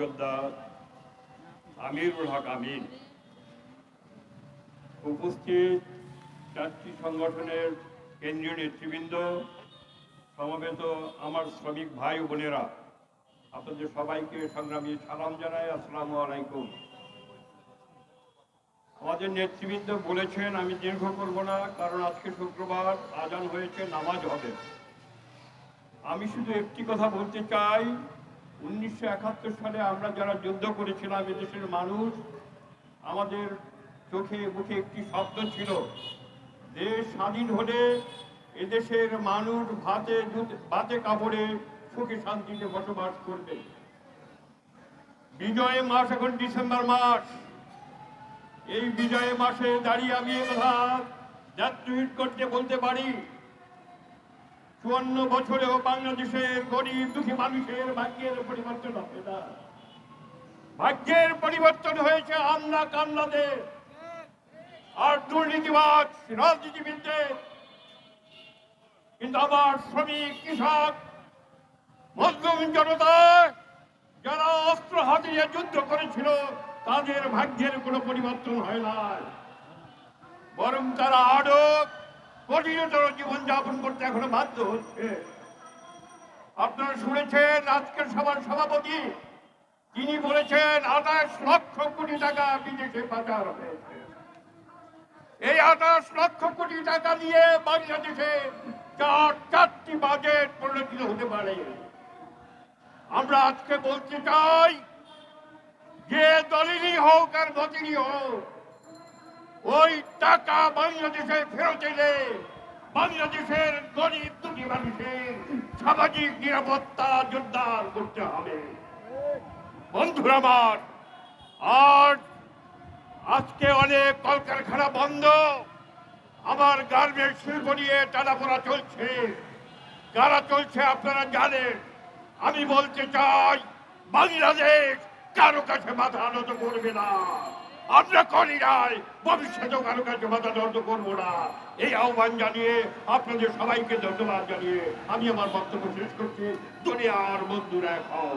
যোদ্ধা আমিরুল হক আমিন উপস্থিত চারটি সংগঠনের কেন্দ্রীয় নেতৃবৃন্দ, সমবেত আমার শ্রমিক ভাই বোনেরা, আপনাদের সবাইকে সংগ্রামী সালাম জানাই, আসসালামু আলাইকুম। আমাদের নেতৃবৃন্দ বলেছেন, আমি দীর্ঘ করব না, কারণ আজকে শুক্রবার আজান হয়েছে, নামাজ হবে। আমি শুধু একটি কথা বলতে চাই উনিশশো একাত্তর সালে আমরা যারা যুদ্ধ করেছিলাম এদেশের মানুষ, আমাদের চোখে মুখে একটি শব্দ ছিল, দেশ স্বাধীন হলে এদেশের মানুষ ভাতে ভাতে কাপড়ে সুখে শান্তিতে বসবাস করবে। বিজয় মাস এখন ডিসেম্বর মাস। এই বিজয় মাসে দাঁড়িয়ে আমি একথা করতে বলতে পারি। চুয়ান্ন বছরেও বাংলাদেশের গরিব দুঃখী মানুষের ভাগ্যের পরিবর্তন হবে না। ভাগ্যের পরিবর্তন হয়েছে আমরা কান্নাদের আর দুর্নীতিবাদ রাজনীতিবিদদের। কিন্তু আমার শ্রমিক, কৃষক, মজলুম জনতা যারা অস্ত্র হাতিয়ে যুদ্ধ করেছিল, তাদের ভাগ্যের কোনো পরিবর্তন হয় না বরং তারা কঠিনতর জীবনযাপন করতে এখনও বাধ্য হচ্ছে। আপনারা শুনেছেন, আজকের সভার সভাপতি তিনি বলেছেন, আঠাশ লক্ষ কোটি টাকা বিদেশে পাচার হয়েছে। এই আঠাশ লক্ষ কোটি টাকা দিয়ে বাংলাদেশে চার, চারটি বাজেট পরিণত হতে পারে। আমরা আজকে বলতে চাই, যে দলেরই হোক আর মতেরই হোক ওই টাকা বাংলাদেশে ফেরত এলে বাংলাদেশের গরিব দুঃখী মানুষের সামাজিক নিরাপত্তা জোরদার করতে হবে। বন্ধুরা আমার, আর আজকে অনেক কলকারখানা বন্ধ, আমার গার্মেন্ট শিল্প নিয়ে টানাপোড়া চলছে। যারা চলছে আপনারা জানেন, আমি বলতে চাই, বাংলাদেশ কারও কাছে মাথা নত করবে না। আমরা করি নাই। ভবিষ্যতেও কারও কাছে মাথা দর্দ করব না। এই আহ্বান জানিয়ে আপনাদের সবাইকে ধন্যবাদ জানিয়ে আমি আমার বক্তব্য শেষ করছি। দুনিয়ার বন্ধুরা এখন।